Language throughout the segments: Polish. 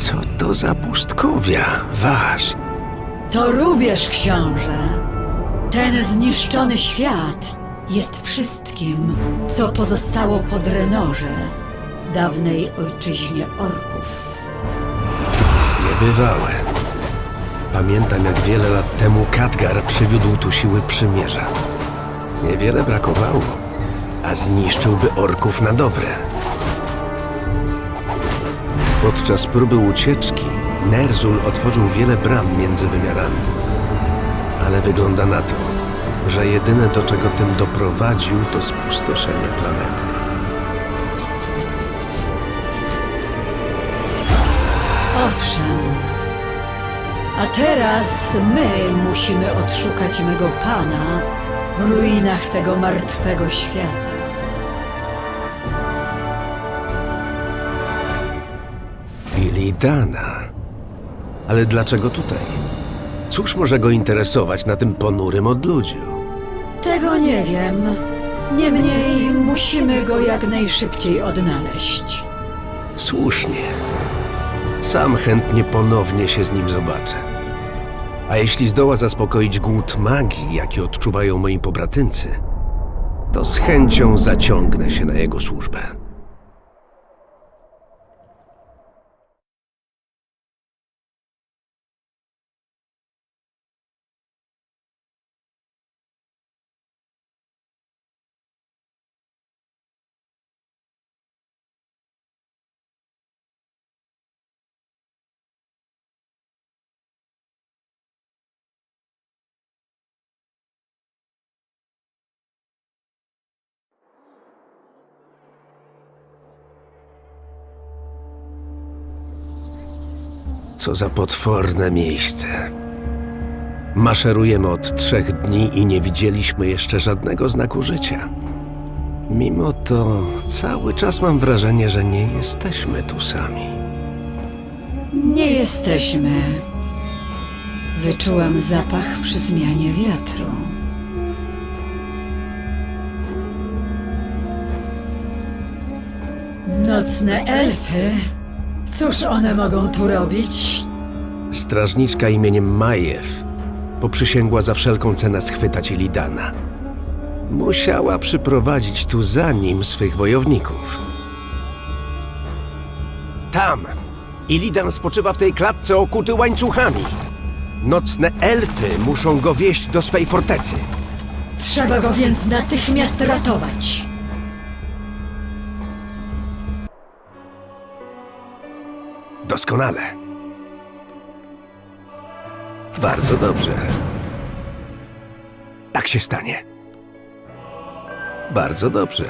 Co to za pustkowia, wasz? To rubież, książę. Ten zniszczony świat jest wszystkim, co pozostało po Drenorze, dawnej ojczyźnie orków. Niebywałe. Pamiętam, jak wiele lat temu Khadgar przywiódł tu siły przymierza. Niewiele brakowało, a zniszczyłby orków na dobre. Podczas próby ucieczki Nerzul otworzył wiele bram między wymiarami. Ale wygląda na to, że jedyne do czego tym doprowadził to spustoszenie planety. Owszem. A teraz my musimy odszukać mego pana w ruinach tego martwego świata. Ilidana. Ale dlaczego tutaj? Cóż może go interesować na tym ponurym odludziu? Tego nie wiem. Niemniej musimy go jak najszybciej odnaleźć. Słusznie. Sam chętnie ponownie się z nim zobaczę. A jeśli zdoła zaspokoić głód magii, jaki odczuwają moi pobratymcy, to z chęcią zaciągnę się na jego służbę. Co za potworne miejsce. Maszerujemy od trzech dni i nie widzieliśmy jeszcze żadnego znaku życia. Mimo to cały czas mam wrażenie, że nie jesteśmy tu sami. Nie jesteśmy. Wyczułam zapach przy zmianie wiatru. Nocne elfy? Cóż one mogą tu robić? Strażniczka imieniem Majew poprzysięgła za wszelką cenę schwytać Ilidana. Musiała przyprowadzić tu za nim swych wojowników. Tam! Ilidan spoczywa w tej klatce okuty łańcuchami. Nocne elfy muszą go wieść do swej fortecy. Trzeba go więc natychmiast ratować. Doskonale. Bardzo dobrze. Tak się stanie. Bardzo dobrze.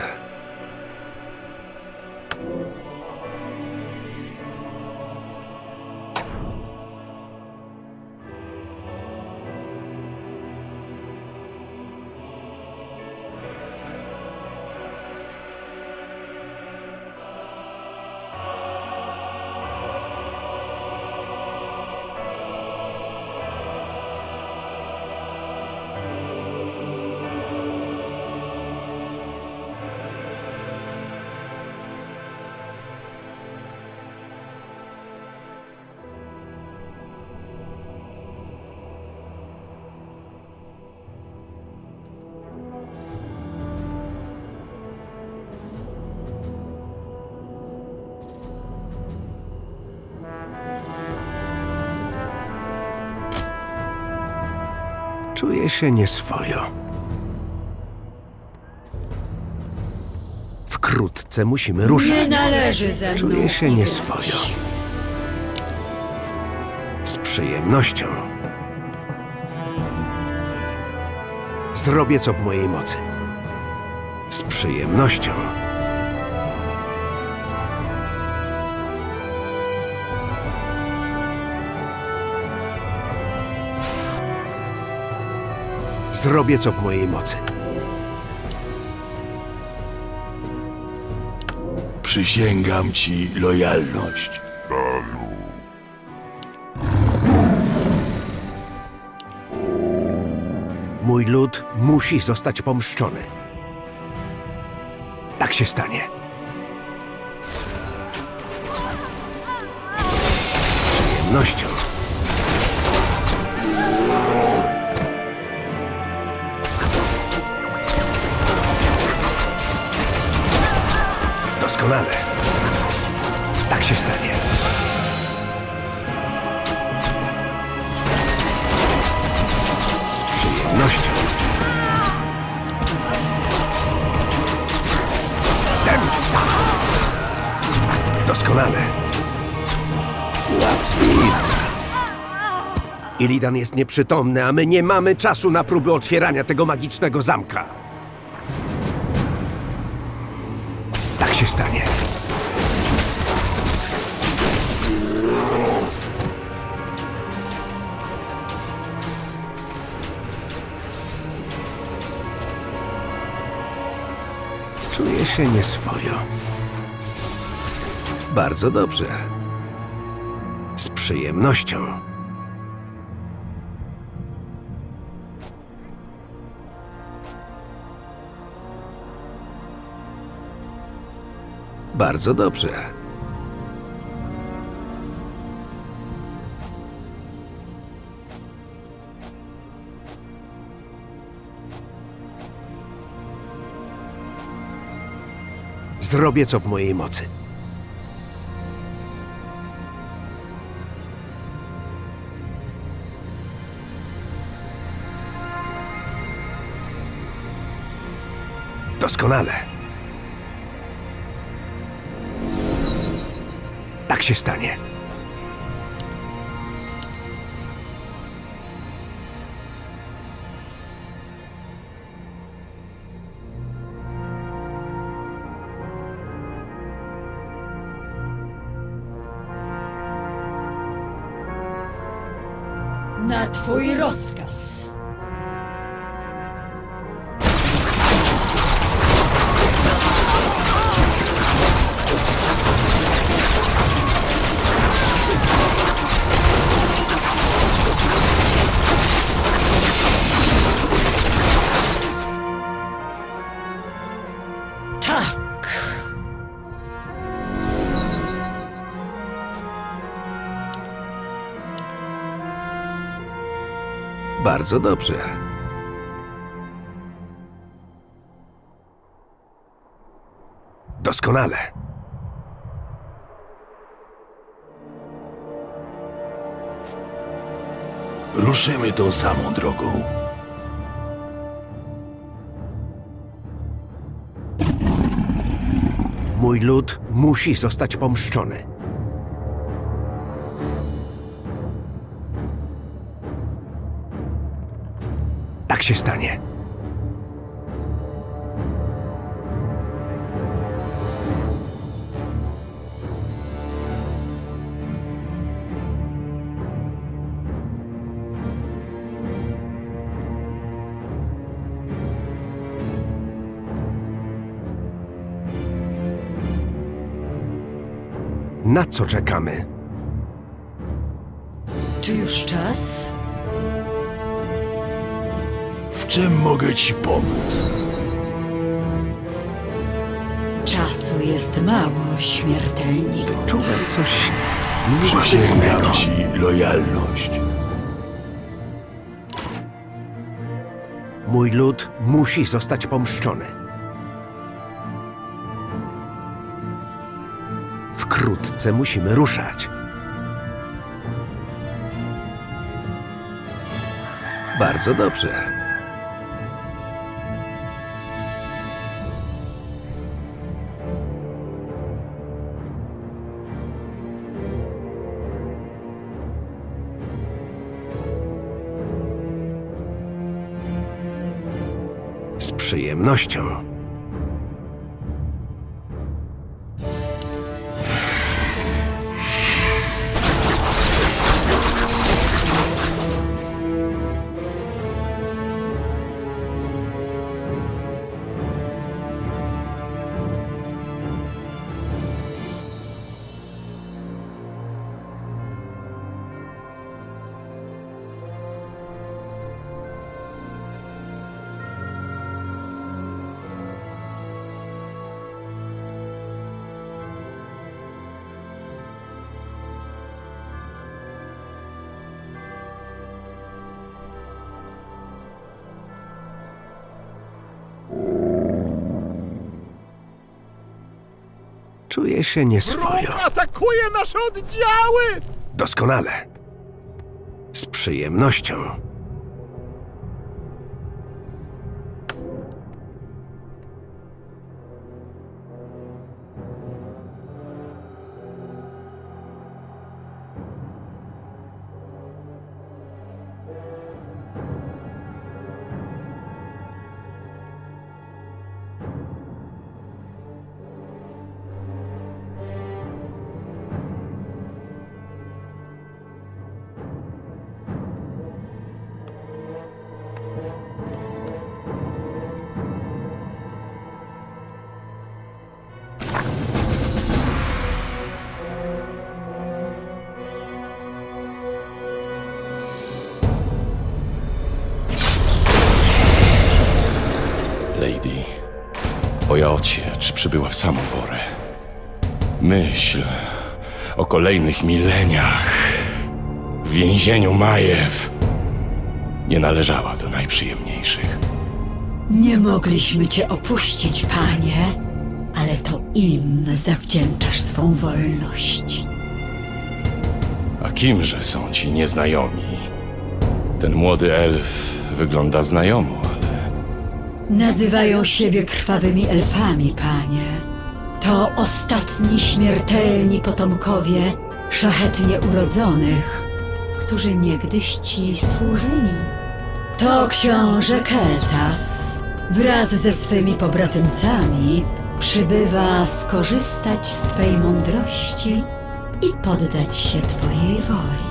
Czuję się nieswojo. Wkrótce musimy Nie ruszać. należy ze mną. Czuję się nieswojo. Z przyjemnością. Zrobię co w mojej mocy. Z przyjemnością. Zrobię co w mojej mocy. Przysięgam ci lojalność. Mój lud musi zostać pomszczony. Tak się stanie. przyjemnością. Tak się stanie. Z przyjemnością. Zemsta! Doskonale. Łatwizna. Illidan jest nieprzytomny, a my nie mamy czasu na próby otwierania tego magicznego zamka. Tak się stanie. Się nieswojo. Bardzo dobrze. Z przyjemnością. Bardzo dobrze. Zrobię co w mojej mocy. Doskonale. Tak się stanie. Na twój rozkaz. Bardzo dobrze. Doskonale. Ruszymy tą samą drogą. Mój lud musi zostać pomszczony. Się stanie. Na co czekamy? Czy już czas? Czym mogę ci pomóc? Czasu jest mało, śmiertelniku. Czułem coś Przysięgam ci lojalność. Mój lud musi zostać pomszczony. Wkrótce musimy ruszać. Bardzo dobrze. Przyjemnością. Czuję się nieswojo. atakuje nasze oddziały! Doskonale. Z przyjemnością. Twoja odsiecz przybyła w samą porę. Myśl o kolejnych mileniach w więzieniu Majew nie należała do najprzyjemniejszych. Nie mogliśmy cię opuścić, panie, ale to im zawdzięczasz swą wolność. A kimże są ci nieznajomi? Ten młody elf wygląda znajomo, Nazywają siebie krwawymi elfami, panie. To ostatni śmiertelni potomkowie szlachetnie urodzonych, którzy niegdyś ci służyli. To książę Keltas wraz ze swymi pobratymcami przybywa skorzystać z twej mądrości i poddać się twojej woli.